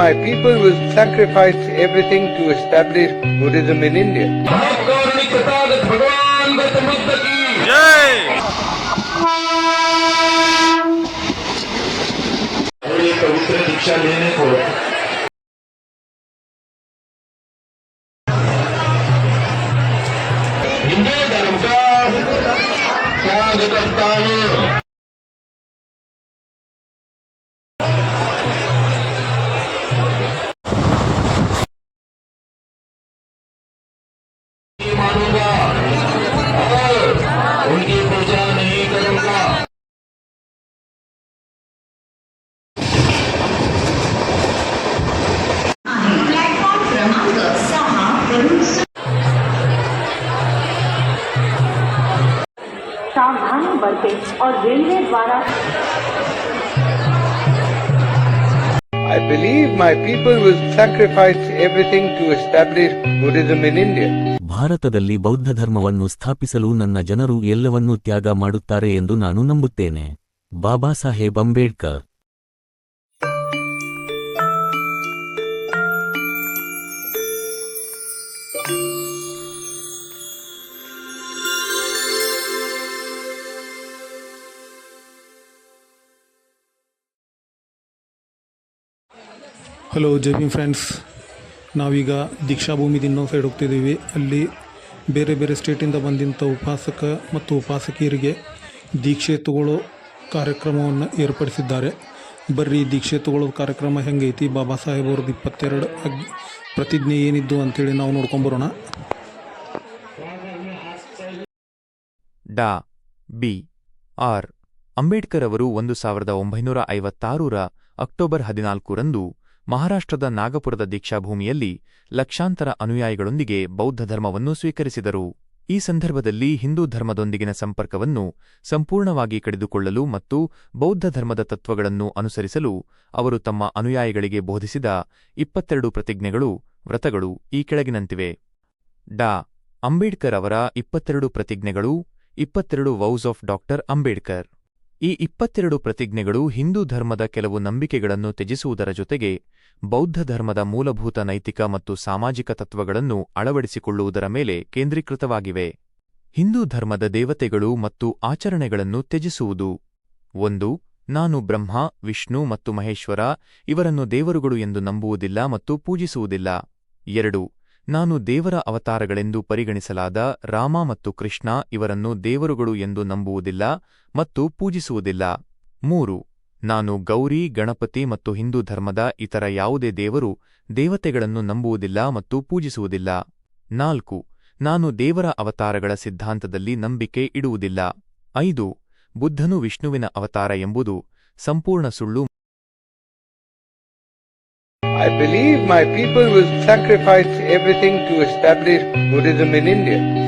my people will sacrifice everything to establish Buddhism in India. महाकारुणिक Tathagata भगवान गौतम बुद्ध की जय और ये पवित्र दीक्षा लेने કોર્પોરેટ ઓર રેલવે દ્વારા I believe my people will sacrifice everything to establish Buddhism in India. ಭಾರತದಲ್ಲಿ ಬೌದ್ಧ ಧರ್ಮವನ್ನು ಸ್ಥಾಪಿಸಲು ನನ್ನ ಜನರು ಎಲ್ಲವನ್ನೂ ತ್ಯಾಗ ಮಾಡುತ್ತಾರೆ ಎಂದು ನಾನು ನಂಬುತ್ತೇನೆ ಬಾಬಾ ಸಾಹೇಬ್ ಅಂಬೇಡ್ಕರ್ ಹಲೋ ಜೈ ಭೀಮ್ ಫ್ರೆಂಡ್ಸ್ ನಾವೀಗ ದೀಕ್ಷಾಭೂಮಿದ ಇನ್ನೊಂದು ಸೈಡ್ ಹೋಗ್ತಿದ್ದೀವಿ. ಅಲ್ಲಿ ಬೇರೆ ಬೇರೆ ಸ್ಟೇಟಿಂದ ಬಂದಂಥ ಉಪಾಸಕ ಮತ್ತು ಉಪಾಸಕಿಯರಿಗೆ ದೀಕ್ಷೆ ತಗೊಳ್ಳೋ ಕಾರ್ಯಕ್ರಮವನ್ನು ಏರ್ಪಡಿಸಿದ್ದಾರೆ. ಬರ್ರಿ, ದೀಕ್ಷೆ ತಗೊಳ್ಳೋ ಕಾರ್ಯಕ್ರಮ ಹೆಂಗೈತಿ? ಬಾಬಾ ಸಾಹೇಬ್ ಅವ್ರದ್ದು ಇಪ್ಪತ್ತೆರಡು ಪ್ರತಿಜ್ಞೆ ಏನಿದ್ದು ಅಂಥೇಳಿ ನಾವು ನೋಡ್ಕೊಂಬರೋಣ ಡಾ, ಬಿ, ಆರ್. ಅಂಬೇಡ್ಕರ್ ಅವರು ಒಂದು ಸಾವಿರದ ಒಂಬೈನೂರ ಐವತ್ತಾರರ ಅಕ್ಟೋಬರ್ ಹದಿನಾಲ್ಕರಂದು ಮಹಾರಾಷ್ಟ್ರದ ನಾಗಪುರದ ದೀಕ್ಷಾಭೂಮಿಯಲ್ಲಿ ಲಕ್ಷಾಂತರ ಅನುಯಾಯಿಗಳೊಂದಿಗೆ ಬೌದ್ಧ ಧರ್ಮವನ್ನು ಸ್ವೀಕರಿಸಿದರು. ಈ ಸಂದರ್ಭದಲ್ಲಿ ಹಿಂದೂ ಧರ್ಮದೊಂದಿಗಿನ ಸಂಪರ್ಕವನ್ನು ಸಂಪೂರ್ಣವಾಗಿ ಕಡಿದುಕೊಳ್ಳಲು ಮತ್ತು ಬೌದ್ಧ ಧರ್ಮದ ತತ್ವಗಳನ್ನು ಅನುಸರಿಸಲು ಅವರು ತಮ್ಮ ಅನುಯಾಯಿಗಳಿಗೆ ಬೋಧಿಸಿದ ಇಪ್ಪತ್ತೆರಡು ಪ್ರತಿಜ್ಞೆಗಳು, ವ್ರತಗಳು ಈ ಕೆಳಗಿನಂತಿವೆ. ಡಾ. ಅಂಬೇಡ್ಕರ್ ಅವರ ಇಪ್ಪತ್ತೆರಡು ಪ್ರತಿಜ್ಞೆಗಳು, ಇಪ್ಪತ್ತೆರಡು ವೌಸ್ ಆಫ್ ಡಾಕ್ಟರ್ ಅಂಬೇಡ್ಕರ್. ಈ ಇಪ್ಪತ್ತೆರಡು ಪ್ರತಿಜ್ಞೆಗಳು ಹಿಂದೂ ಧರ್ಮದ ಕೆಲವು ನಂಬಿಕೆಗಳನ್ನು ತ್ಯಜಿಸುವುದರ ಜೊತೆಗೆ ಬೌದ್ಧ ಧರ್ಮದ ಮೂಲಭೂತ ನೈತಿಕ ಮತ್ತು ಸಾಮಾಜಿಕ ತತ್ವಗಳನ್ನು ಅಳವಡಿಸಿಕೊಳ್ಳುವುದರ ಮೇಲೆ ಕೇಂದ್ರೀಕೃತವಾಗಿವೆ. ಹಿಂದೂ ಧರ್ಮದ ದೇವತೆಗಳು ಮತ್ತು ಆಚರಣೆಗಳನ್ನು ತ್ಯಜಿಸುವುದು. ಒಂದು, ನಾನು ಬ್ರಹ್ಮ, ವಿಷ್ಣು ಮತ್ತು ಮಹೇಶ್ವರ, ಇವರನ್ನು ದೇವರುಗಳು ಎಂದು ನಂಬುವುದಿಲ್ಲ ಮತ್ತು ಪೂಜಿಸುವುದಿಲ್ಲ. ಎರಡು ನಾನು ದೇವರ ಅವತಾರಗಳೆಂದು ಪರಿಗಣಿಸಲಾದ ರಾಮ ಮತ್ತು ಕೃಷ್ಣ ಇವರನ್ನು ದೇವರುಗಳು ಎಂದು ನಂಬುವುದಿಲ್ಲ ಮತ್ತು ಪೂಜಿಸುವುದಿಲ್ಲ. ಮೂರು, ನಾನು ಗೌರಿ, ಗಣಪತಿ ಮತ್ತು ಹಿಂದೂ ಧರ್ಮದ ಇತರ ಯಾವುದೇ ದೇವರು ದೇವತೆಗಳನ್ನು ನಂಬುವುದಿಲ್ಲ ಮತ್ತು ಪೂಜಿಸುವುದಿಲ್ಲ. ನಾಲ್ಕು, ನಾನು ದೇವರ ಅವತಾರಗಳ ಸಿದ್ಧಾಂತದಲ್ಲಿ ನಂಬಿಕೆ ಇಡುವುದಿಲ್ಲ. ಐದು, ಬುದ್ಧನು ವಿಷ್ಣುವಿನ ಅವತಾರ ಎಂಬುದು ಸಂಪೂರ್ಣ ಸುಳ್ಳು I believe my people will sacrifice everything to establish Buddhism in India.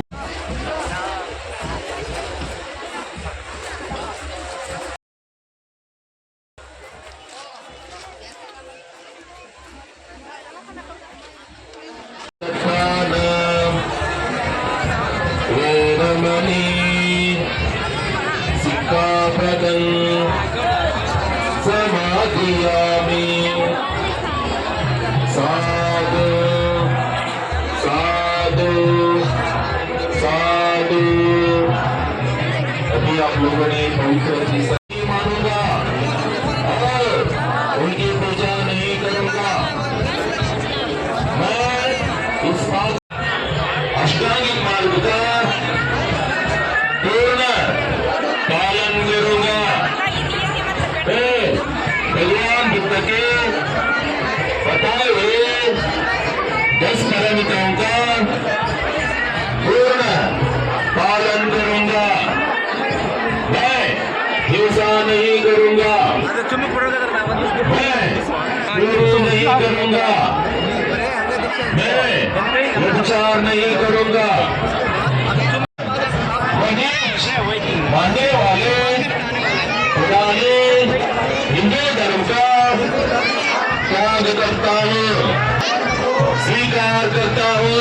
स्वीकार करता हूँ।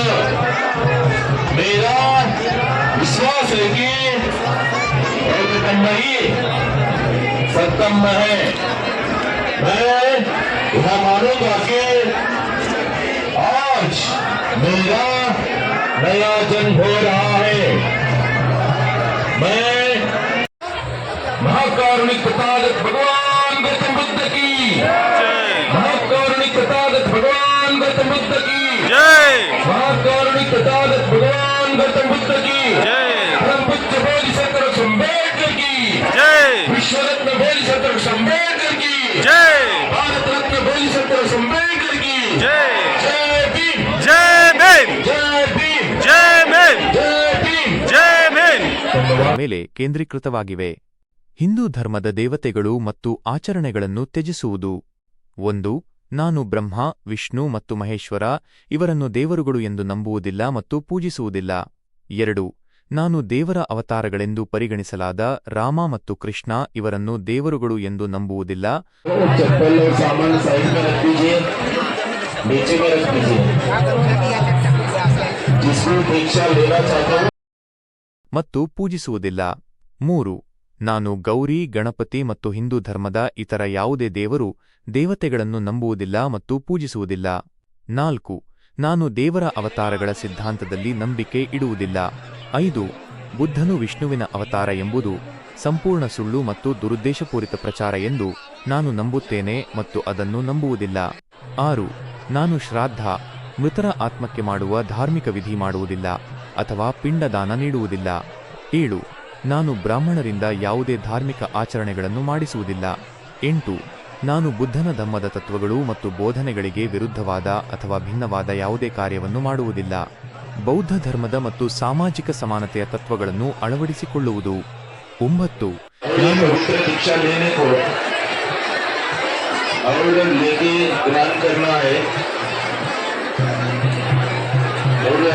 मेरा विश्वास है कि ही सत्तम है। मैं मानूँगा कि आज मेरा नया जन्म हो रहा है। मैं महाकारुणिक तथागत तथागत भगवान गौतम बुद्ध की परम पूज्य बोधिसत्व अम्बेडकर की विश्वरत्न बोधिसत्व अम्बेडकर की भारत रत्न बोधिसत्व अम्बेडकर की जय भीम जय भीम जय भीम जय भीम जय भीम जय भीम ಮೇಲೆ ಕೇಂದ್ರೀಕೃತವಾಗಿವೆ ಹಿಂದೂ ಧರ್ಮದ ದೇವತೆಗಳು ಮತ್ತು ಆಚರಣೆಗಳನ್ನು ತ್ಯಜಿಸುವುದು ಒಂದು ನಾನು ಬ್ರಹ್ಮ, ವಿಷ್ಣು ಮತ್ತು ಮಹೇಶ್ವರ, ಇವರನ್ನು ದೇವರುಗಳು ಎಂದು ನಂಬುವುದಿಲ್ಲ ಮತ್ತು ಪೂಜಿಸುವುದಿಲ್ಲ. ಎರಡು, ನಾನು ದೇವರ ಅವತಾರಗಳೆಂದು ಪರಿಗಣಿಸಲಾದ ರಾಮ ಮತ್ತು ಕೃಷ್ಣ ಇವರನ್ನು ದೇವರುಗಳು ಎಂದು ನಂಬುವುದಿಲ್ಲ. ಮತ್ತು ಪೂಜಿಸುವುದಿಲ್ಲ. ಮೂರು ನಾನು ಗೌರಿ, ಗಣಪತಿ ಮತ್ತು ಹಿಂದೂ ಧರ್ಮದ ಇತರ ಯಾವುದೇ ದೇವರು ದೇವತೆಗಳನ್ನು ನಂಬುವುದಿಲ್ಲ ಮತ್ತು ಪೂಜಿಸುವುದಿಲ್ಲ. ನಾಲ್ಕು, ನಾನು ದೇವರ ಅವತಾರಗಳ ಸಿದ್ಧಾಂತದಲ್ಲಿ ನಂಬಿಕೆ ಇಡುವುದಿಲ್ಲ. ಐದು, ಬುದ್ಧನು ವಿಷ್ಣುವಿನ ಅವತಾರ ಎಂಬುದು ಸಂಪೂರ್ಣ ಸುಳ್ಳು ಮತ್ತು ದುರುದ್ದೇಶಪೂರಿತ ಪ್ರಚಾರ ಎಂದು ನಾನು ನಂಬುತ್ತೇನೆ ಮತ್ತು ಅದನ್ನು ನಂಬುವುದಿಲ್ಲ. ಆರು, ನಾನು ಶ್ರಾದ್ದ ಮೃತರ ಆತ್ಮಕ್ಕೆ ಮಾಡುವ ಧಾರ್ಮಿಕ ವಿಧಿ ಮಾಡುವುದಿಲ್ಲ ಅಥವಾ ಪಿಂಡದಾನ ನೀಡುವುದಿಲ್ಲ. ಏಳು ನಾನು ಬ್ರಾಹ್ಮಣರಿಂದ ಯಾವುದೇ ಧಾರ್ಮಿಕ ಆಚರಣೆಗಳನ್ನು ಮಾಡಿಸುವುದಿಲ್ಲ. ಎಂಟು, ನಾನು ಬುದ್ಧನ ಧಮ್ಮದ ತತ್ವಗಳು ಮತ್ತು ಬೋಧನೆಗಳಿಗೆ ವಿರುದ್ಧವಾದ ಅಥವಾ ಭಿನ್ನವಾದ ಯಾವುದೇ ಕಾರ್ಯವನ್ನು ಮಾಡುವುದಿಲ್ಲ. ಬೌದ್ಧ ಧರ್ಮದ ಮತ್ತು ಸಾಮಾಜಿಕ ಸಮಾನತೆಯ ತತ್ವಗಳನ್ನು ಅಳವಡಿಸಿಕೊಳ್ಳುವುದು. ಒಂಬತ್ತು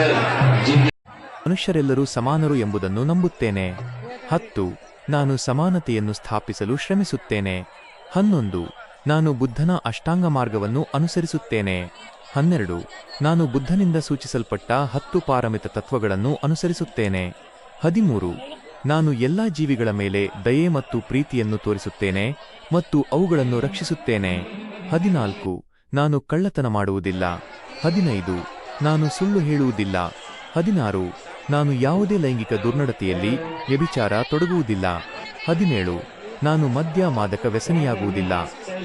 ये ಮನುಷ್ಯರೆಲ್ಲರೂ ಸಮಾನರು ಎಂಬುದನ್ನು ನಂಬುತ್ತೇನೆ. ಹತ್ತು, ನಾನು ಸಮಾನತೆಯನ್ನು ಸ್ಥಾಪಿಸಲು ಶ್ರಮಿಸುತ್ತೇನೆ. ಹನ್ನೊಂದು, ನಾನು ಬುದ್ಧನ ಅಷ್ಟಾಂಗ ಮಾರ್ಗವನ್ನು ಅನುಸರಿಸುತ್ತೇನೆ. ಹನ್ನೆರಡು, ನಾನು ಬುದ್ಧನಿಂದ ಸೂಚಿಸಲ್ಪಟ್ಟ ಹತ್ತು ಪಾರಮಿತ ತತ್ವಗಳನ್ನು ಅನುಸರಿಸುತ್ತೇನೆ. ಹದಿಮೂರು, ನಾನು ಎಲ್ಲಾ ಜೀವಿಗಳ ಮೇಲೆ ದಯೆ ಮತ್ತು ಪ್ರೀತಿಯನ್ನು ತೋರಿಸುತ್ತೇನೆ ಮತ್ತು ಅವುಗಳನ್ನು ರಕ್ಷಿಸುತ್ತೇನೆ. ಹದಿನಾಲ್ಕು, ನಾನು ಕಳ್ಳತನ ಮಾಡುವುದಿಲ್ಲ. ಹದಿನೈದು, ನಾನು ಸುಳ್ಳು ಹೇಳುವುದಿಲ್ಲ. ಹದಿನಾರು ನಾನು ಯಾವುದೇ ಲೈಂಗಿಕ ದುರ್ನಡತೆಯಲ್ಲಿ ವ್ಯಭಿಚಾರ ತೊಡಗುವುದಿಲ್ಲ. ಹದಿನೇಳು, ನಾನು ಮದ್ಯ ಮಾದಕ ವ್ಯಸನಿಯಾಗುವುದಿಲ್ಲ.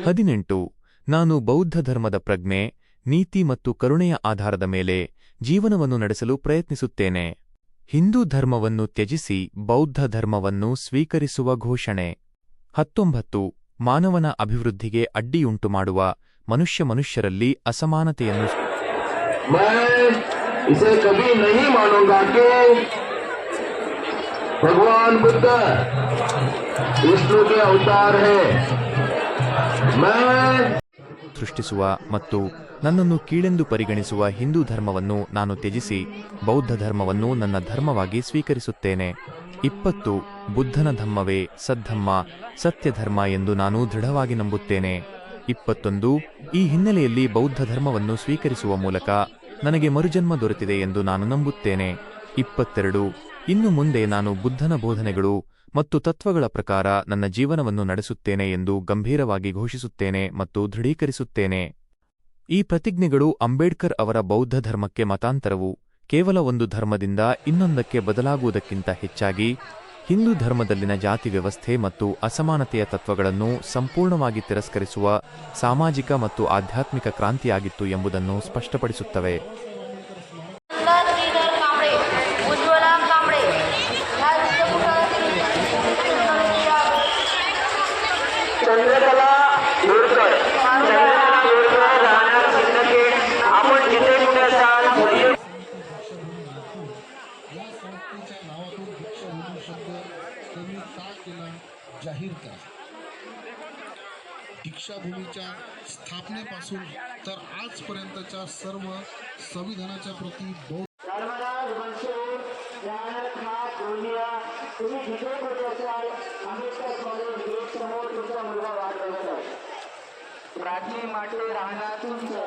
ಹದಿನೆಂಟು, ನಾನು ಬೌದ್ಧ ಧರ್ಮದ ಪ್ರಜ್ಞೆ, ನೀತಿ ಮತ್ತು ಕರುಣೆಯ ಆಧಾರದ ಮೇಲೆ ಜೀವನವನ್ನು ನಡೆಸಲು ಪ್ರಯತ್ನಿಸುತ್ತೇನೆ. ಹಿಂದೂ ಧರ್ಮವನ್ನು ತ್ಯಜಿಸಿ ಬೌದ್ಧ ಧರ್ಮವನ್ನು ಸ್ವೀಕರಿಸುವ ಘೋಷಣೆ. ಹತ್ತೊಂಬತ್ತು, ಮಾನವನ ಅಭಿವೃದ್ಧಿಗೆ ಅಡ್ಡಿಯುಂಟು ಮಾಡುವ ಮನುಷ್ಯ ಮನುಷ್ಯರಲ್ಲಿ ಅಸಮಾನತೆಯನ್ನು इसे कभी नहीं मानूंगा कि भगवान बुद्ध विष्णु के अवतार है मैं ಸೃಷ್ಟಿಸುವ ಮತ್ತು ನನ್ನನ್ನು ಕೀಳೆಂದು ಪರಿಗಣಿಸುವ ಹಿಂದೂ ಧರ್ಮವನ್ನು ನಾನು ತ್ಯಜಿಸಿ ಬೌದ್ಧ ಧರ್ಮವನ್ನು ನನ್ನ ಧರ್ಮವಾಗಿ ಸ್ವೀಕರಿಸುತ್ತೇನೆ ಇಪ್ಪತ್ತು ಬುದ್ಧನ ಧಮ್ಮವೇ ಸದ್ಧಮ್ಮ ಸತ್ಯಧರ್ಮ ಎಂದು ನಾನು ದೃಢವಾಗಿ ನಂಬುತ್ತೇನೆ ಇಪ್ಪತ್ತೊಂದು ಈ ಹಿನ್ನೆಲೆಯಲ್ಲಿ ಬೌದ್ಧ ಧರ್ಮವನ್ನು ಸ್ವೀಕರಿಸುವ ಮೂಲಕ ನನಗೆ ಮರುಜನ್ಮ ದೊರೆತಿದೆ ಎಂದು ನಾನು ನಂಬುತ್ತೇನೆ. ಇಪ್ಪತ್ತೆರಡು. ಇನ್ನು ಮುಂದೆ ನಾನು ಬುದ್ಧನ ಬೋಧನೆಗಳು ಮತ್ತು ತತ್ವಗಳ ಪ್ರಕಾರ ನನ್ನ ಜೀವನವನ್ನು ನಡೆಸುತ್ತೇನೆ ಎಂದು ಗಂಭೀರವಾಗಿ ಘೋಷಿಸುತ್ತೇನೆ ಮತ್ತು ದೃಢೀಕರಿಸುತ್ತೇನೆ. ಈ ಪ್ರತಿಜ್ಞೆಗಳು ಅಂಬೇಡ್ಕರ್ ಅವರ ಬೌದ್ಧ ಧರ್ಮಕ್ಕೆ ಮತಾಂತರವು. ಕೇವಲ ಒಂದು ಧರ್ಮದಿಂದ ಇನ್ನೊಂದಕ್ಕೆ ಬದಲಾಗುವುದಕ್ಕಿಂತ ಹೆಚ್ಚಾಗಿ ಹಿಂದೂ ಧರ್ಮದಲ್ಲಿನ ಜಾತಿ ವ್ಯವಸ್ಥೆ ಮತ್ತು ಅಸಮಾನತೆಯ ತತ್ವಗಳನ್ನು ಸಂಪೂರ್ಣವಾಗಿ ತಿರಸ್ಕರಿಸುವ ಸಾಮಾಜಿಕ ಮತ್ತು ಆಧ್ಯಾತ್ಮಿಕ ಕ್ರಾಂತಿಯಾಗಿತ್ತು ಎಂಬುದನ್ನು ಸ್ಪಷ್ಟಪಡಿಸುತ್ತವೆ. दीक्षाभूमीच्या स्थापनेपासून तर आजपर्यंतच्या सर्व संविधानाच्या प्रती बौद्ध राहणार तुम्ही जिथे कुठे असाल आंबेडकर कॉलेज गेट समोर तुमचा मुलगा वाट बघत आहे. प्राची माटे राहणार तुमचं